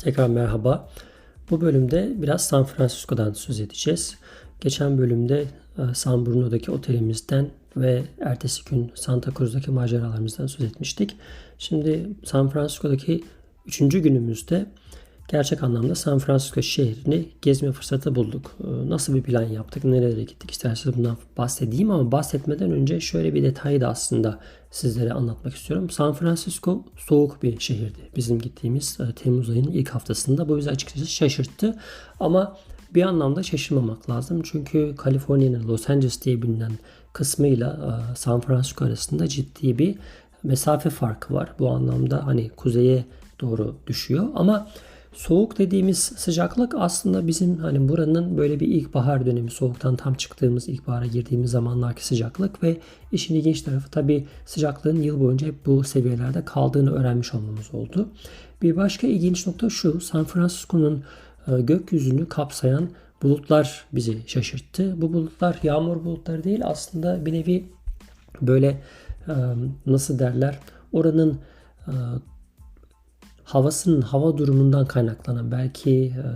Tekrar merhaba. Bu bölümde biraz San Francisco'dan söz edeceğiz. Geçen bölümde e, San Bruno'daki otelimizden ve ertesi gün Santa Cruz'daki maceralarımızdan söz etmiştik. Şimdi San Francisco'daki üçüncü günümüzde gerçek anlamda San Francisco şehrini gezme fırsatı bulduk. E, nasıl bir plan yaptık, nerelere gittik isterseniz bundan bahsedeyim ama bahsetmeden önce şöyle bir detayı da aslında sizlere anlatmak istiyorum. San Francisco soğuk bir şehirdi. Bizim gittiğimiz e, Temmuz ayının ilk haftasında. Bu bizi açıkçası şaşırttı. Ama bir anlamda şaşırmamak lazım. Çünkü Kaliforniya'nın Los Angeles diye bilinen kısmıyla e, San Francisco arasında ciddi bir mesafe farkı var. Bu anlamda hani kuzeye doğru düşüyor. Ama Soğuk dediğimiz sıcaklık aslında bizim hani buranın böyle bir ilkbahar dönemi soğuktan tam çıktığımız ilkbahara girdiğimiz zamanlarki sıcaklık ve işin ilginç tarafı tabi sıcaklığın yıl boyunca hep bu seviyelerde kaldığını öğrenmiş olmamız oldu. Bir başka ilginç nokta şu San Francisco'nun e, gökyüzünü kapsayan bulutlar bizi şaşırttı. Bu bulutlar yağmur bulutları değil aslında bir nevi böyle e, nasıl derler oranın e, havasının hava durumundan kaynaklanan belki e,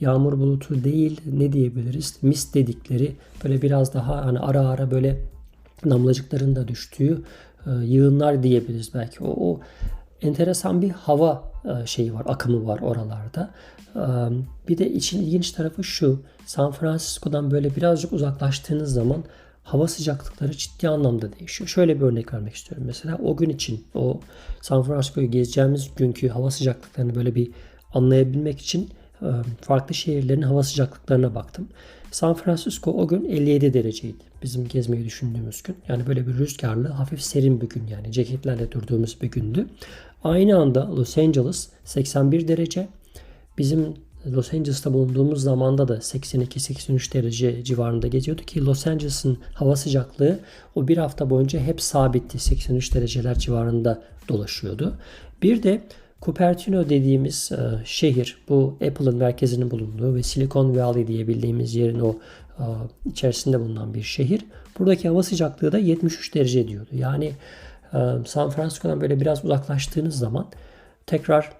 yağmur bulutu değil ne diyebiliriz mist dedikleri böyle biraz daha hani ara ara böyle damlacıkların da düştüğü e, yığınlar diyebiliriz belki. O, o enteresan bir hava e, şeyi var, akımı var oralarda. E, bir de için ilginç tarafı şu. San Francisco'dan böyle birazcık uzaklaştığınız zaman hava sıcaklıkları ciddi anlamda değişiyor. Şöyle bir örnek vermek istiyorum. Mesela o gün için o San Francisco'yu gezeceğimiz günkü hava sıcaklıklarını böyle bir anlayabilmek için farklı şehirlerin hava sıcaklıklarına baktım. San Francisco o gün 57 dereceydi. Bizim gezmeyi düşündüğümüz gün. Yani böyle bir rüzgarlı, hafif serin bir gün yani ceketlerle durduğumuz bir gündü. Aynı anda Los Angeles 81 derece. Bizim Los Angeles'ta bulunduğumuz zamanda da 82-83 derece civarında geziyordu ki Los Angeles'ın hava sıcaklığı o bir hafta boyunca hep sabitti. 83 dereceler civarında dolaşıyordu. Bir de Cupertino dediğimiz e, şehir bu Apple'ın merkezinin bulunduğu ve Silicon Valley diye bildiğimiz yerin o e, içerisinde bulunan bir şehir. Buradaki hava sıcaklığı da 73 derece diyordu. Yani e, San Francisco'dan böyle biraz uzaklaştığınız zaman tekrar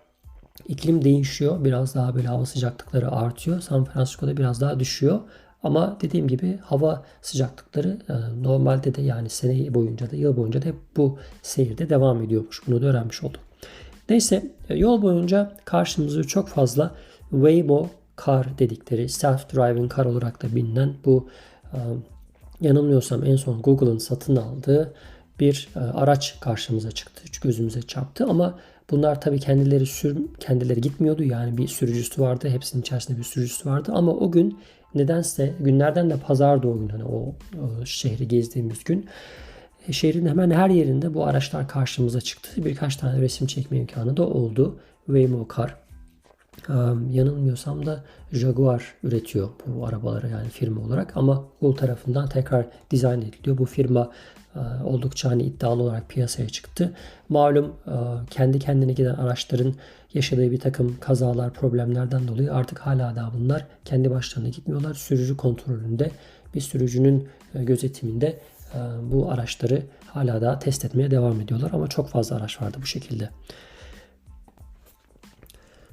İklim değişiyor. Biraz daha böyle hava sıcaklıkları artıyor. San Francisco'da biraz daha düşüyor. Ama dediğim gibi hava sıcaklıkları e, normalde de yani sene boyunca da yıl boyunca da hep bu seyirde devam ediyormuş. Bunu da öğrenmiş olduk. Neyse e, yol boyunca karşımıza çok fazla Waymo car dedikleri self-driving car olarak da bilinen bu e, yanılmıyorsam en son Google'ın satın aldığı bir araç karşımıza çıktı. Gözümüze çarptı ama Bunlar tabii kendileri sür kendileri gitmiyordu. Yani bir sürücüsü vardı. Hepsinin içerisinde bir sürücüsü vardı. Ama o gün nedense günlerden de pazardı o gün hani o, o şehri gezdiğimiz gün. E, şehrin hemen her yerinde bu araçlar karşımıza çıktı. Birkaç tane resim çekme imkanı da oldu. Waymo Car. Yanılmıyorsam da Jaguar üretiyor bu arabaları yani firma olarak ama Google tarafından tekrar dizayn ediliyor. Bu firma e, oldukça hani iddialı olarak piyasaya çıktı. Malum e, kendi kendine giden araçların yaşadığı bir takım kazalar, problemlerden dolayı artık hala daha bunlar kendi başlarına gitmiyorlar. Sürücü kontrolünde bir sürücünün e, gözetiminde bu araçları hala daha test etmeye devam ediyorlar ama çok fazla araç vardı bu şekilde.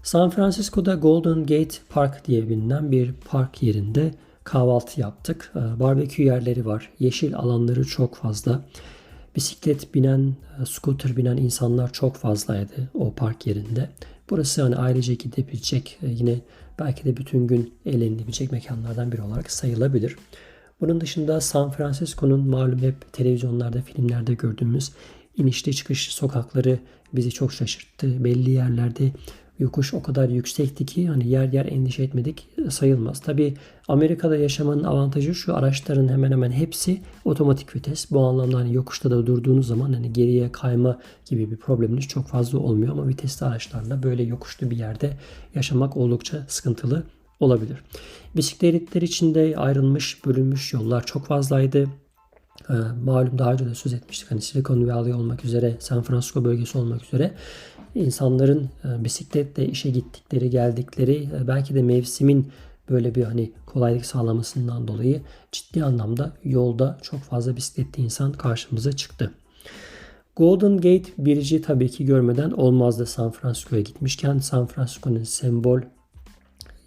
San Francisco'da Golden Gate Park diye bilinen bir park yerinde kahvaltı yaptık. Ee, barbekü yerleri var. Yeşil alanları çok fazla. Bisiklet binen, e, scooter binen insanlar çok fazlaydı o park yerinde. Burası hani ayrıca gidebilecek e, yine belki de bütün gün eğlenilebilecek mekanlardan biri olarak sayılabilir. Bunun dışında San Francisco'nun malum hep televizyonlarda, filmlerde gördüğümüz inişli çıkışlı sokakları bizi çok şaşırttı. Belli yerlerde yokuş o kadar yüksekti ki hani yer yer endişe etmedik sayılmaz. Tabi Amerika'da yaşamanın avantajı şu araçların hemen hemen hepsi otomatik vites. Bu anlamda hani yokuşta da durduğunuz zaman hani geriye kayma gibi bir probleminiz çok fazla olmuyor ama vitesli araçlarla böyle yokuşlu bir yerde yaşamak oldukça sıkıntılı olabilir. Bisikletler için de ayrılmış, bölünmüş yollar çok fazlaydı. Ee, malum daha önce de söz etmiştik. Hani Silicon Valley olmak üzere, San Francisco bölgesi olmak üzere insanların e, bisikletle işe gittikleri, geldikleri e, belki de mevsimin böyle bir hani kolaylık sağlamasından dolayı ciddi anlamda yolda çok fazla bisikletli insan karşımıza çıktı. Golden Gate Bridge'i tabii ki görmeden olmazdı San Francisco'ya gitmişken. San Francisco'nun sembol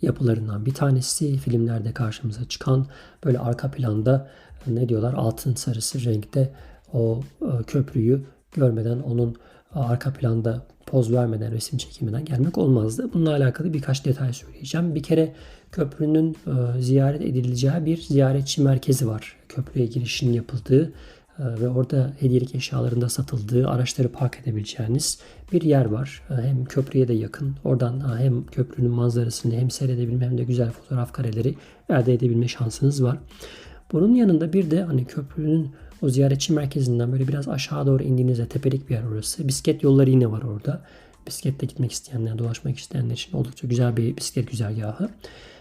yapılarından bir tanesi. Filmlerde karşımıza çıkan böyle arka planda ne diyorlar altın sarısı renkte o e, köprüyü görmeden onun arka planda poz vermeden resim çekiminden gelmek olmazdı. Bununla alakalı birkaç detay söyleyeceğim. Bir kere köprünün e, ziyaret edileceği bir ziyaretçi merkezi var. Köprüye girişin yapıldığı e, ve orada hediyelik eşyalarında satıldığı araçları park edebileceğiniz bir yer var. Hem köprüye de yakın. Oradan hem köprünün manzarasını hem seyredebilme hem de güzel fotoğraf kareleri elde edebilme şansınız var. Bunun yanında bir de hani köprünün o ziyaretçi merkezinden böyle biraz aşağı doğru indiğinizde tepelik bir yer orası. Bisiklet yolları yine var orada. Bisikletle gitmek isteyenler, dolaşmak isteyenler için oldukça güzel bir bisiklet güzergahı.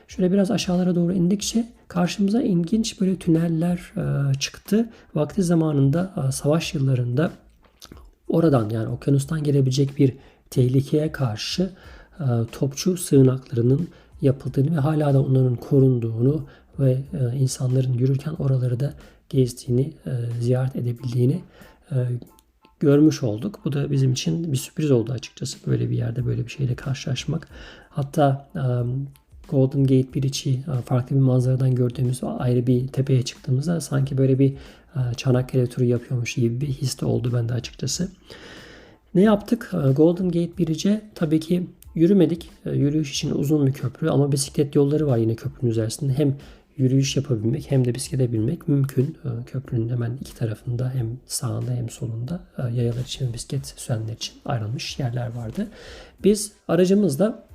Şöyle biraz aşağılara doğru indikçe karşımıza ilginç böyle tüneller e, çıktı. Vakti zamanında e, savaş yıllarında oradan yani okyanustan gelebilecek bir tehlikeye karşı e, topçu sığınaklarının yapıldığını ve hala da onların korunduğunu ve insanların yürürken oraları da gezdiğini, ziyaret edebildiğini görmüş olduk. Bu da bizim için bir sürpriz oldu açıkçası böyle bir yerde böyle bir şeyle karşılaşmak. Hatta Golden Gate Bridge'i e, farklı bir manzaradan gördüğümüz ayrı bir tepeye çıktığımızda sanki böyle bir e, Çanakkale turu yapıyormuş gibi bir his de oldu bende açıkçası. Ne yaptık? E, Golden Gate Bridge'e tabii ki yürümedik. Yürüyüş için uzun bir köprü ama bisiklet yolları var yine köprünün üzerinde. Hem yürüyüş yapabilmek hem de bisiklete binmek mümkün. Köprünün hemen iki tarafında hem sağında hem solunda yayalar için ve bisiklet sürenler için ayrılmış yerler vardı. Biz aracımızla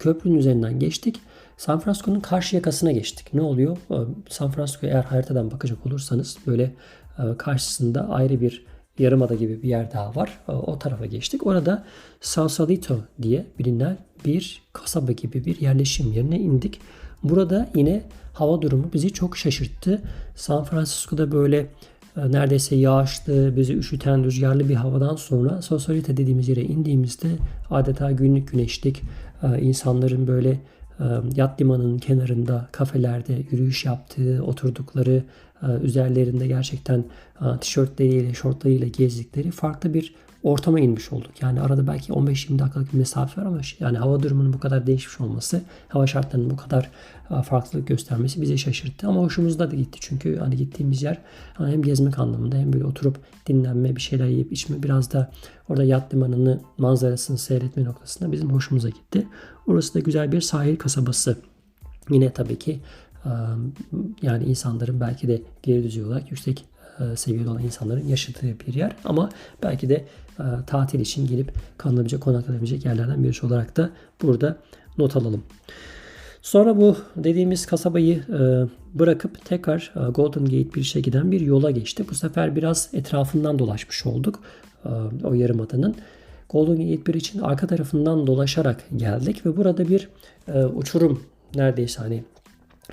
Köprünün üzerinden geçtik. San Francisco'nun karşı yakasına geçtik. Ne oluyor? Ee, San Francisco eğer haritadan bakacak olursanız böyle e, karşısında ayrı bir yarımada gibi bir yer daha var. Ee, o tarafa geçtik. Orada Sausalito diye bilinen bir kasaba gibi bir yerleşim yerine indik. Burada yine hava durumu bizi çok şaşırttı. San Francisco'da böyle e, neredeyse yağışlı, bizi üşüten, rüzgarlı bir havadan sonra Sausalito dediğimiz yere indiğimizde adeta günlük güneşlik, e, insanların böyle e, yat limanının kenarında kafelerde yürüyüş yaptığı, oturdukları, üzerlerinde gerçekten tişörtleriyle, şortlarıyla gezdikleri farklı bir ortama inmiş olduk. Yani arada belki 15-20 dakikalık bir mesafe var ama yani hava durumunun bu kadar değişmiş olması, hava şartlarının bu kadar farklılık göstermesi bizi şaşırttı. Ama hoşumuzda da gitti çünkü hani gittiğimiz yer hani hem gezmek anlamında hem böyle oturup dinlenme, bir şeyler yiyip içme, biraz da orada yat limanını, manzarasını seyretme noktasında bizim hoşumuza gitti. Orası da güzel bir sahil kasabası. Yine tabii ki yani insanların belki de geri düzey olarak yüksek seviyede olan insanların yaşadığı bir yer. Ama belki de tatil için gelip kalınabilecek, konaklanabilecek yerlerden birisi olarak da burada not alalım. Sonra bu dediğimiz kasabayı e, bırakıp tekrar e, Golden Gate işe giden bir yola geçti. Bu sefer biraz etrafından dolaşmış olduk e, o yarımadanın. Golden Gate bir için arka tarafından dolaşarak geldik ve burada bir uçurum neredeyse hani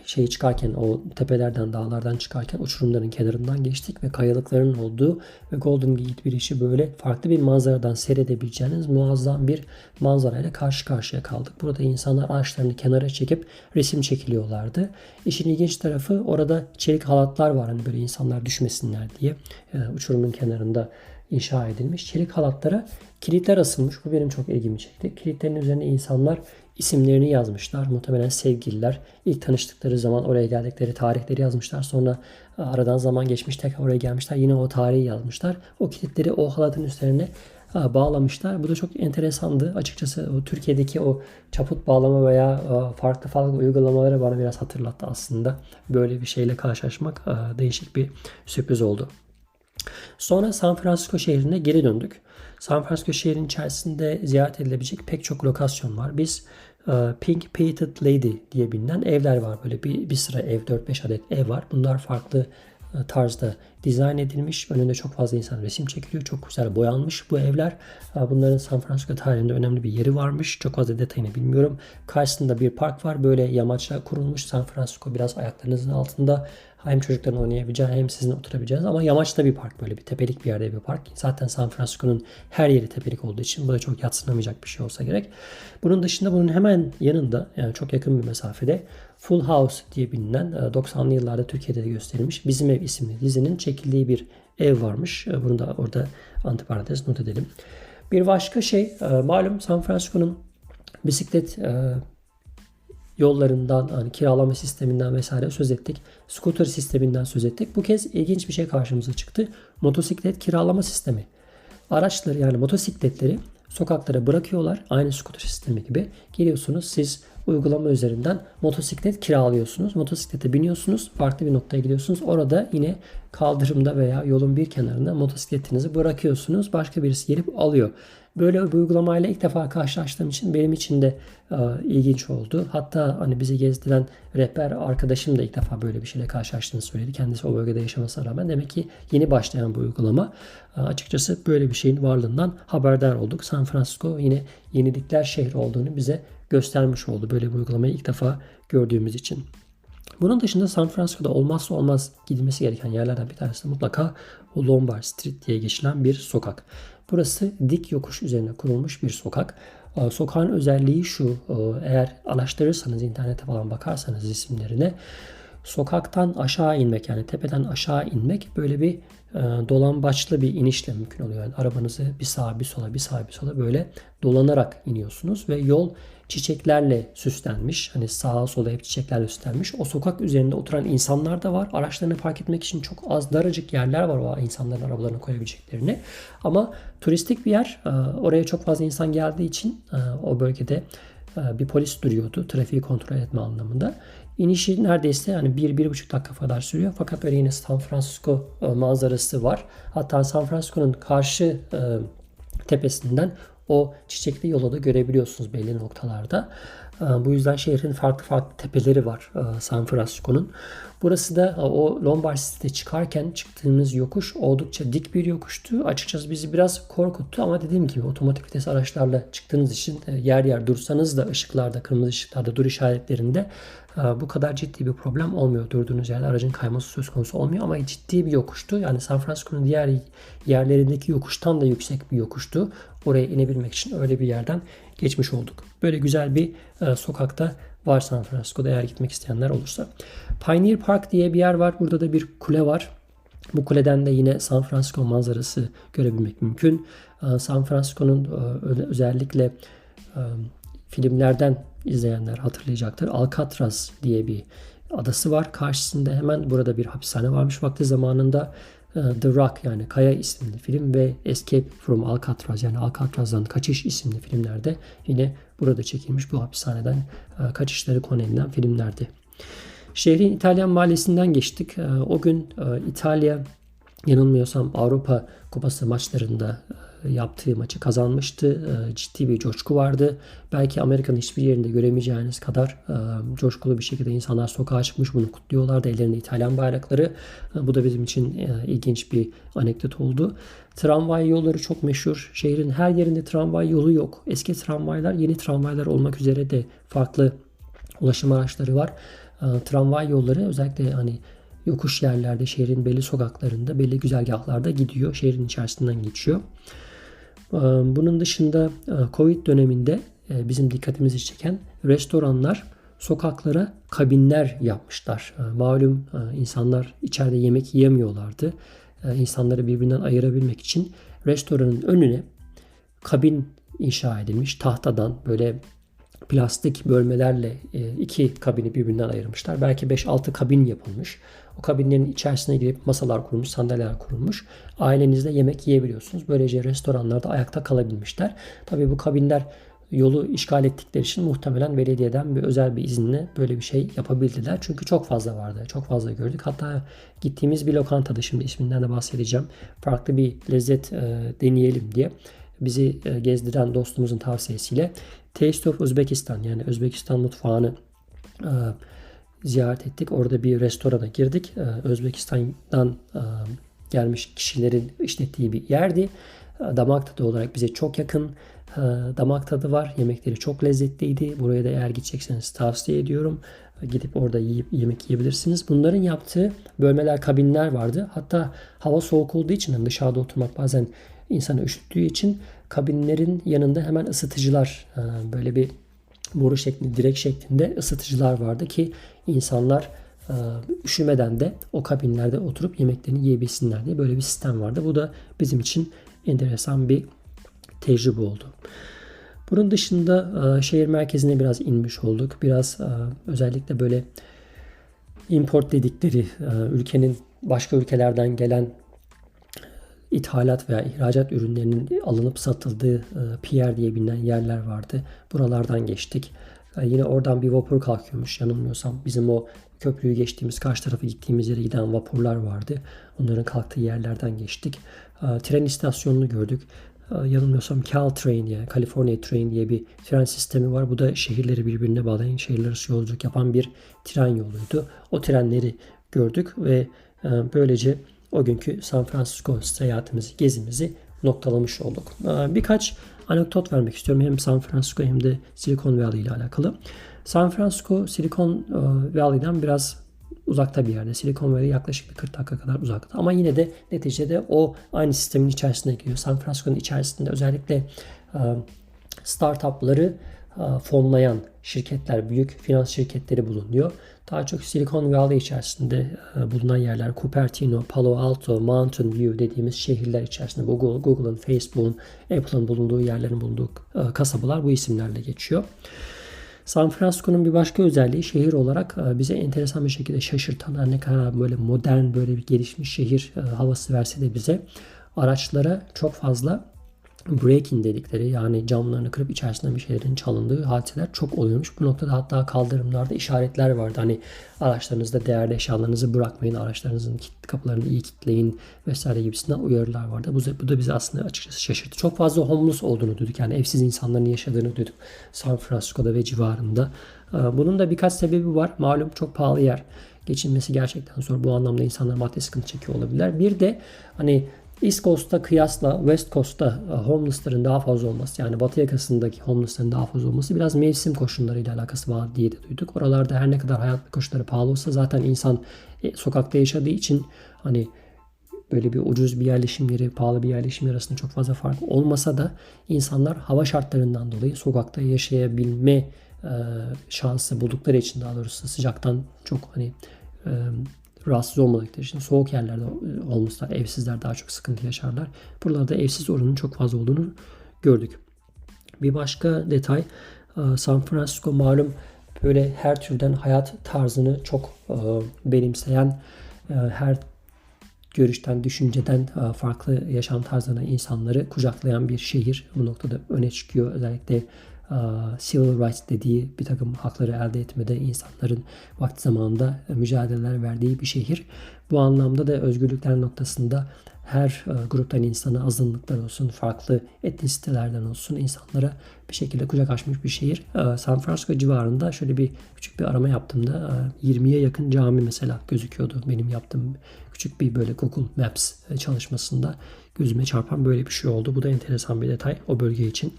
şeyi çıkarken o tepelerden dağlardan çıkarken uçurumların kenarından geçtik ve kayalıkların olduğu ve Golden Gate işi böyle farklı bir manzaradan seyredebileceğiniz muazzam bir manzarayla karşı karşıya kaldık. Burada insanlar ağaçlarını kenara çekip resim çekiliyorlardı. İşin ilginç tarafı orada çelik halatlar var hani böyle insanlar düşmesinler diye e, uçurumun kenarında inşa edilmiş. Çelik halatlara kilitler asılmış. Bu benim çok ilgimi çekti. Kilitlerin üzerine insanlar isimlerini yazmışlar. Muhtemelen sevgililer. ilk tanıştıkları zaman oraya geldikleri tarihleri yazmışlar. Sonra e, aradan zaman geçmiş tekrar oraya gelmişler. Yine o tarihi yazmışlar. O kilitleri o halatın üzerine e, bağlamışlar. Bu da çok enteresandı. Açıkçası o Türkiye'deki o çaput bağlama veya e, farklı farklı uygulamaları bana biraz hatırlattı aslında. Böyle bir şeyle karşılaşmak değişik bir sürpriz oldu. Sonra San Francisco şehrine geri döndük. San Francisco şehrin içerisinde ziyaret edilebilecek pek çok lokasyon var. Biz e, Pink Painted Lady diye bilinen evler var. Böyle bir, bir sıra ev, 4-5 adet ev var. Bunlar farklı e, tarzda dizayn edilmiş. Önünde çok fazla insan resim çekiliyor. Çok güzel boyanmış bu evler. E, bunların San Francisco tarihinde önemli bir yeri varmış. Çok fazla detayını bilmiyorum. Karşısında bir park var. Böyle yamaçla kurulmuş. San Francisco biraz ayaklarınızın altında Hem çocukların oynayabileceği hem sizin oturabileceğiniz ama yamaçta bir park böyle bir tepelik bir yerde bir park. Zaten San Francisco'nun her yeri tepelik olduğu için bu da çok yatsınamayacak bir şey olsa gerek. Bunun dışında bunun hemen yanında yani çok yakın bir mesafede Full House diye bilinen 90'lı yıllarda Türkiye'de de gösterilmiş Bizim Ev isimli dizinin çekildiği bir ev varmış. Bunu da orada antiparantez not edelim. Bir başka şey malum San Francisco'nun bisiklet yollarından, hani kiralama sisteminden vesaire söz ettik. Scooter sisteminden söz ettik. Bu kez ilginç bir şey karşımıza çıktı. Motosiklet kiralama sistemi. Araçları yani motosikletleri sokaklara bırakıyorlar. Aynı scooter sistemi gibi. Geliyorsunuz siz uygulama üzerinden motosiklet kiralıyorsunuz. Motosiklete biniyorsunuz. Farklı bir noktaya gidiyorsunuz. Orada yine kaldırımda veya yolun bir kenarında motosikletinizi bırakıyorsunuz. Başka birisi gelip alıyor. Böyle bir uygulamayla ilk defa karşılaştığım için benim için de e, ilginç oldu. Hatta hani bizi gezdiren rehber arkadaşım da ilk defa böyle bir şeyle karşılaştığını söyledi. Kendisi o bölgede yaşamasına rağmen demek ki yeni başlayan bu uygulama. E, açıkçası böyle bir şeyin varlığından haberdar olduk. San Francisco yine yenilikler şehri olduğunu bize göstermiş oldu. Böyle bir uygulamayı ilk defa gördüğümüz için. Bunun dışında San Francisco'da olmazsa olmaz gidilmesi gereken yerlerden bir tanesi mutlaka Lombard Street diye geçilen bir sokak. Burası dik yokuş üzerine kurulmuş bir sokak. Ee, sokağın özelliği şu, e, eğer araştırırsanız, internete falan bakarsanız isimlerine, sokaktan aşağı inmek yani tepeden aşağı inmek böyle bir e, dolambaçlı bir inişle mümkün oluyor. Yani arabanızı bir sağa bir sola bir sağa bir sola böyle dolanarak iniyorsunuz ve yol çiçeklerle süslenmiş. Hani sağa sola hep çiçeklerle süslenmiş. O sokak üzerinde oturan insanlar da var. Araçlarını park etmek için çok az daracık yerler var o insanların arabalarını koyabileceklerini. Ama turistik bir yer. E, oraya çok fazla insan geldiği için e, o bölgede e, bir polis duruyordu. Trafiği kontrol etme anlamında. İnişi neredeyse yani 1-1,5 dakika kadar sürüyor. Fakat böyle yine San Francisco manzarası var. Hatta San Francisco'nun karşı tepesinden o çiçekli yolu da görebiliyorsunuz belli noktalarda. Ee, bu yüzden şehrin farklı farklı tepeleri var e, San Francisco'nun. Burası da o Lombard City'de çıkarken çıktığımız yokuş oldukça dik bir yokuştu. Açıkçası bizi biraz korkuttu ama dediğim gibi otomatik vites araçlarla çıktığınız için e, yer yer dursanız da ışıklarda, kırmızı ışıklarda, dur işaretlerinde bu kadar ciddi bir problem olmuyor. Durduğunuz yerde aracın kayması söz konusu olmuyor ama ciddi bir yokuştu. Yani San Francisco'nun diğer yerlerindeki yokuştan da yüksek bir yokuştu. Oraya inebilmek için öyle bir yerden geçmiş olduk. Böyle güzel bir e, sokakta var San Francisco'da eğer gitmek isteyenler olursa. Pioneer Park diye bir yer var. Burada da bir kule var. Bu kuleden de yine San Francisco manzarası görebilmek mümkün. E, San Francisco'nun e, özellikle e, filmlerden izleyenler hatırlayacaktır. Alcatraz diye bir adası var. Karşısında hemen burada bir hapishane varmış vakti zamanında. E, The Rock yani Kaya isimli film ve Escape from Alcatraz yani Alcatraz'dan Kaçış isimli filmlerde yine burada çekilmiş bu hapishaneden e, kaçışları konu edilen filmlerdi. Şehrin İtalyan mahallesinden geçtik. E, o gün İtalya yanılmıyorsam Avrupa Kupası maçlarında yaptığı maçı kazanmıştı. Ee, ciddi bir coşku vardı. Belki Amerika'nın hiçbir yerinde göremeyeceğiniz kadar e, coşkulu bir şekilde insanlar sokağa çıkmış bunu kutluyorlardı. Ellerinde İtalyan bayrakları. E, bu da bizim için e, ilginç bir anekdot oldu. Tramvay yolları çok meşhur. Şehrin her yerinde tramvay yolu yok. Eski tramvaylar yeni tramvaylar olmak üzere de farklı ulaşım araçları var. Tramvay yolları özellikle hani yokuş yerlerde, şehrin belli sokaklarında, belli güzergahlarda gidiyor. Şehrin içerisinden geçiyor. Bunun dışında Covid döneminde bizim dikkatimizi çeken restoranlar sokaklara kabinler yapmışlar. Malum insanlar içeride yemek yiyemiyorlardı. İnsanları birbirinden ayırabilmek için restoranın önüne kabin inşa edilmiş tahtadan böyle plastik bölmelerle iki kabini birbirinden ayırmışlar. Belki 5-6 kabin yapılmış. O kabinlerin içerisine girip masalar kurulmuş, sandalyeler kurulmuş. Ailenizle yemek yiyebiliyorsunuz. Böylece restoranlarda ayakta kalabilmişler. Tabii bu kabinler yolu işgal ettikleri için muhtemelen belediyeden bir özel bir izinle böyle bir şey yapabildiler. Çünkü çok fazla vardı. Çok fazla gördük. Hatta gittiğimiz bir lokantada şimdi isminden de bahsedeceğim. Farklı bir lezzet e, deneyelim diye bizi e, gezdiren dostumuzun tavsiyesiyle Taste of Uzbekistan yani Özbekistan mutfağını e, ziyaret ettik. Orada bir restorana girdik. Ee, Özbekistan'dan e, gelmiş kişilerin işlettiği bir yerdi. Damak tadı olarak bize çok yakın e, damak tadı var. Yemekleri çok lezzetliydi. Buraya da eğer gidecekseniz tavsiye ediyorum. gidip orada yiyip yemek yiyebilirsiniz. Bunların yaptığı bölmeler, kabinler vardı. Hatta hava soğuk olduğu için hani dışarıda oturmak bazen insanı üşüttüğü için kabinlerin yanında hemen ısıtıcılar e, böyle bir boru şeklinde, direk şeklinde ısıtıcılar vardı ki insanlar e, üşümeden de o kabinlerde oturup yemeklerini yiyebilsinler diye böyle bir sistem vardı. Bu da bizim için enteresan bir tecrübe oldu. Bunun dışında e, şehir merkezine biraz inmiş olduk. Biraz özellikle böyle import dedikleri ülkenin başka ülkelerden gelen ithalat veya ihracat ürünlerinin alınıp satıldığı e, pier diye bilinen yerler vardı. Buralardan geçtik. E, yine oradan bir vapur kalkıyormuş yanılmıyorsam. Bizim o köprüyü geçtiğimiz karşı tarafa gittiğimiz yere giden vapurlar vardı. Onların kalktığı yerlerden geçtik. E, tren istasyonunu gördük. Yanılmıyorsam Caltrain yani California Train diye bir tren sistemi var. Bu da şehirleri birbirine bağlayan, şehirler arası yolculuk yapan bir tren yoluydu. O trenleri gördük ve böylece o günkü San Francisco seyahatimizi, gezimizi noktalamış olduk. Ee, birkaç anekdot vermek istiyorum hem San Francisco hem de Silicon Valley ile alakalı. San Francisco Silicon e, Valley'den biraz uzakta bir yerde. Silicon Valley yaklaşık bir 40 dakika kadar uzakta. Ama yine de neticede o aynı sistemin içerisinde giriyor. San Francisco'nun içerisinde özellikle e, startupları fonlayan şirketler, büyük finans şirketleri bulunuyor. Daha çok Silicon Valley içerisinde e, bulunan yerler Cupertino, Palo Alto, Mountain View dediğimiz şehirler içerisinde Google, Google'ın, Facebook'un, Apple'ın bulunduğu yerlerin bulunduğu e, kasabalar bu isimlerle geçiyor. San Francisco'nun bir başka özelliği şehir olarak bize enteresan bir şekilde şaşırtan ne kadar böyle modern böyle bir gelişmiş şehir havası verse de bize araçlara çok fazla break-in dedikleri yani camlarını kırıp içerisinden bir şeylerin çalındığı hadiseler çok oluyormuş. Bu noktada hatta kaldırımlarda işaretler vardı. Hani araçlarınızda değerli eşyalarınızı bırakmayın, araçlarınızın kapılarını iyi kilitleyin vesaire gibisinden uyarılar vardı. Bu, bu da bizi aslında açıkçası şaşırttı. Çok fazla homeless olduğunu duyduk. Yani evsiz insanların yaşadığını duyduk San Francisco'da ve civarında. Ee, bunun da birkaç sebebi var. Malum çok pahalı yer geçinmesi gerçekten zor. Bu anlamda insanlar maddi sıkıntı çekiyor olabilirler. Bir de hani East Coast'ta kıyasla West Coast'ta e, homeless'ların daha fazla olması yani batı yakasındaki homeless'ların daha fazla olması biraz mevsim koşullarıyla alakası var diye de duyduk. Oralarda her ne kadar hayat koşulları pahalı olsa zaten insan e, sokakta yaşadığı için hani böyle bir ucuz bir yerleşim yeri, pahalı bir yerleşim yeri arasında çok fazla fark olmasa da insanlar hava şartlarından dolayı sokakta yaşayabilme e, şansı buldukları için daha doğrusu sıcaktan çok hani rahatsız olmadıkları için soğuk yerlerde e, olmuşlar. Evsizler daha çok sıkıntı yaşarlar. Buralarda evsiz oranının çok fazla olduğunu gördük. Bir başka detay e, San Francisco malum böyle her türden hayat tarzını çok e, benimseyen her görüşten, düşünceden farklı yaşam tarzına insanları kucaklayan bir şehir. Bu noktada öne çıkıyor. Özellikle civil rights dediği bir takım hakları elde etmede insanların vakti zamanında mücadeleler verdiği bir şehir. Bu anlamda da özgürlükler noktasında her gruptan insana azınlıklar olsun, farklı etnisitelerden olsun insanlara bir şekilde kucak açmış bir şehir. San Francisco civarında şöyle bir küçük bir arama yaptığımda 20'ye yakın cami mesela gözüküyordu. Benim yaptığım küçük bir böyle Google Maps çalışmasında gözüme çarpan böyle bir şey oldu. Bu da enteresan bir detay o bölge için.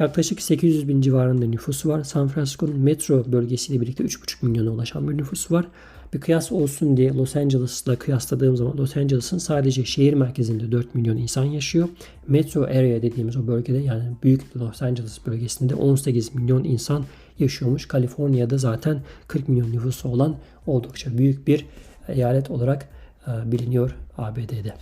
Yaklaşık 800 bin civarında nüfusu var. San Francisco'nun metro bölgesiyle birlikte 3,5 milyona ulaşan bir nüfusu var. Bir kıyas olsun diye Los Angeles'la kıyasladığım zaman Los Angeles'ın sadece şehir merkezinde 4 milyon insan yaşıyor. Metro area dediğimiz o bölgede yani büyük Los Angeles bölgesinde 18 milyon insan yaşıyormuş. Kaliforniya'da zaten 40 milyon nüfusu olan oldukça büyük bir eyalet olarak biliniyor ABD'de.